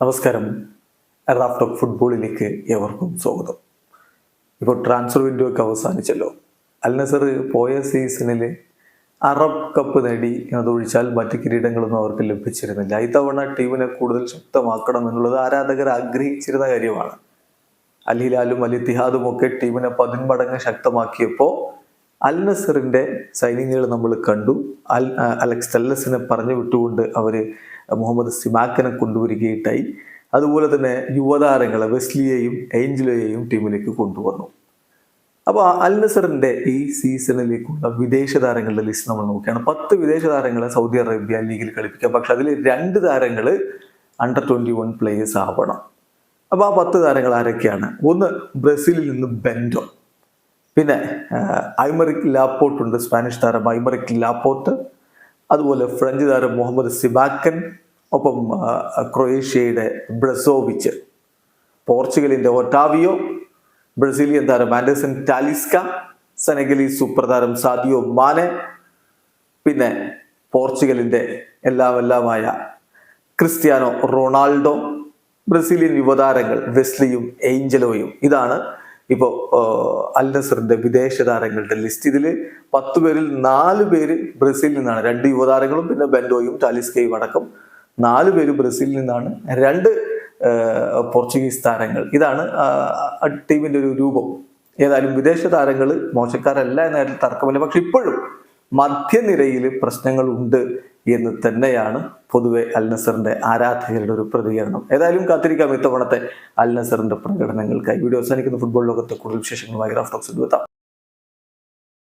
നമസ്കാരം. Raf talk ഫുട്ബോളിലേക്ക് ഏവർക്കും സ്വാഗതം. ഇപ്പോൾ ട്രാൻസ്ഫർ വിൻഡോ ഒക്കെ അവസാനിച്ചല്ലോ. അൽ നസർ പോയ സീസണിൽ അറബ് കപ്പ് നേടി എന്നതൊഴിച്ചാൽ മറ്റ് കിരീടങ്ങളൊന്നും അവർക്ക് ലഭിച്ചിരുന്നില്ല. ഇത്തവണ ടീമിനെ കൂടുതൽ ശക്തമാക്കണം എന്നുള്ളത് ആരാധകർ ആഗ്രഹിച്ചിരുന്ന കാര്യമാണ്. അൽ ഹിലാലും അൽ ഇത്തിഹാദും ഒക്കെ ടീമിനെ പതിന്മടങ്ങ് ശക്തമാക്കിയപ്പോൾ അൽ നസറിന്റെ സൈനികങ്ങൾ നമ്മൾ കണ്ടു. അൽ അലക്സ് ടെല്ലസിനെ പറഞ്ഞു വിട്ടുകൊണ്ട് അവർ മുഹമ്മദ് സിമാക്കനെ കൊണ്ടുവരികയുണ്ടായി. അതുപോലെ തന്നെ യുവതാരങ്ങളെ വെസ്ലിയെയും ഏഞ്ചലോയെയും ടീമിലേക്ക് കൊണ്ടുവന്നു. അപ്പോൾ അൽ നസറിന്റെ ഈ സീസണിലേക്കുള്ള വിദേശ താരങ്ങളുടെ ലിസ്റ്റ് നമ്മൾ നോക്കുകയാണ്. പത്ത് വിദേശ താരങ്ങളെ സൗദി അറേബ്യ ലീഗിൽ കളിപ്പിക്കാം. പക്ഷെ അതിൽ രണ്ട് താരങ്ങൾ അണ്ടർ ട്വന്റി വൺ പ്ലേയേഴ്സ് ആവണം. അപ്പോൾ ആ പത്ത് താരങ്ങൾ ആരൊക്കെയാണ്? ഒന്ന് ബ്രസീലിൽ നിന്ന് ബെൻഡോ. പിന്നെ ഐമറിക് ലാപ്പോർട്ട് ഉണ്ട് സ്പാനിഷ് താരം ഐമറിക് ലാപ്പോർട്ട്. അതുപോലെ ഫ്രഞ്ച് താരം മുഹമ്മദ് സിബാക്കൻ ഒപ്പം ക്രൊയേഷ്യയുടെ ബ്രസോവിച്ച്. പോർച്ചുഗലിന്റെ ഒട്ടാവിയോ ബ്രസീലിയൻ താരം ആൻഡേഴ്സൺ ടാലിസ്ക സെനഗലി സൂപ്പർ താരം സാദിയോ മാനെ പിന്നെ പോർച്ചുഗലിന്റെ എല്ലാം എല്ലാമായ ക്രിസ്ത്യാനോ റൊണാൾഡോ ബ്രസീലിയൻ യുവതാരങ്ങൾ വെസ്ലിയും ഏഞ്ചലോയും. ഇതാണ് ഇപ്പോൾ അൽ വിദേശ താരങ്ങളുടെ ലിസ്റ്റ് ഇതിൽ പത്ത് പേരിൽ നാല് പേര് ബ്രസീലിൽ നിന്നാണ്. രണ്ട് യുവതാരങ്ങളും പിന്നെ ബെൻഡോയും ടാലിസ്കയും അടക്കം നാല് പേര് ബ്രസീലിൽ നിന്നാണ്. രണ്ട് പോർച്ചുഗീസ് താരങ്ങൾ. ഇതാണ് ടീമിന്റെ ഒരു രൂപം. ഏതായാലും വിദേശ താരങ്ങൾ മോശക്കാരല്ല എന്നതിൽ തർക്കമില്ല. പക്ഷെ ഇപ്പോഴും മധ്യനിരയിൽ പ്രശ്നങ്ങളുണ്ട് എന്ന് തന്നെയാണ് പൊതുവെ അൽ നസറിന്റെ ആരാധകരുടെ ഒരു പ്രതികരണം. ഏതായാലും കാത്തിരിക്കാം ഇത്തവണത്തെ അൽ നസറിന്റെ പ്രകടനങ്ങൾക്കായി. വീഡിയോ അവസാനിക്കുന്ന. ഫുട്ബോൾ ലോകത്തെ കൂടുതൽ വിശേഷങ്ങളുമായി റാഫ്റ്റോക്സ് എത്താം